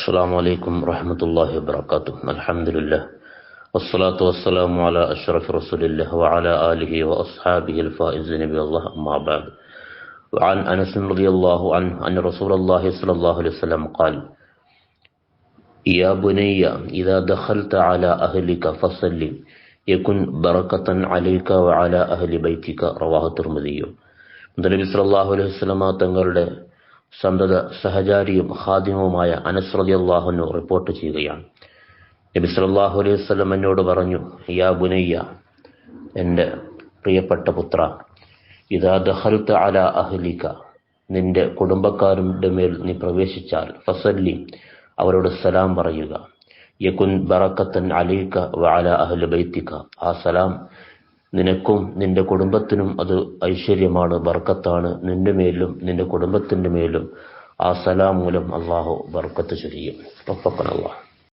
السلام عليكم ورحمة الله وبركاته الحمد لله والصلاة والسلام على أشرف رسول الله وعلى آله وأصحابه الفائزين بالله أما بعد وعن أنس رضي الله عنه أن رسول الله صلى الله عليه وسلم قال يا بني إذا دخلت على أهلك فصل يكن بركة عليك وعلى أهل بيتك رواه الترمذي നബി സല്ലല്ലാഹു അലൈഹി വസല്ലമ തങ്ങളുടെ സന്തത സഹചാരിയും ഖാദിമുമായ അനസ് റളിയല്ലാഹു റിപ്പോർട്ട് ചെയ്യുകയാണ്. നബി സല്ലല്ലാഹു അലൈഹി വസല്ലം എന്നോട് പറഞ്ഞു യാ ബുനയ്യ എന്റെ പ്രിയപ്പെട്ട പുത്ര ഇതാ ദഹൽത്ത് അല അഹ്ലിക നിന്റെ കുടുംബക്കാരുടെ മേൽ നീ പ്രവേശിച്ചാൽ ഫസല്ലി അവരോട് സലാം പറയുക. യകുൻ ബറക്കത്തൻ അലൈക അല അഹ്ലു ബൈത്തിക. ആ സലാം നിനക്കും നിന്റെ കുടുംബത്തിനും അത് ഐശ്വര്യമാണ് ബർക്കത്താണ്. നിന്റെ മേലും നിന്റെ കുടുംബത്തിന്റെ മേലും ആ സലാം മൂലം അള്ളാഹു ബർക്കത്ത് ചൊരിയും. ഒപ്പക്കണം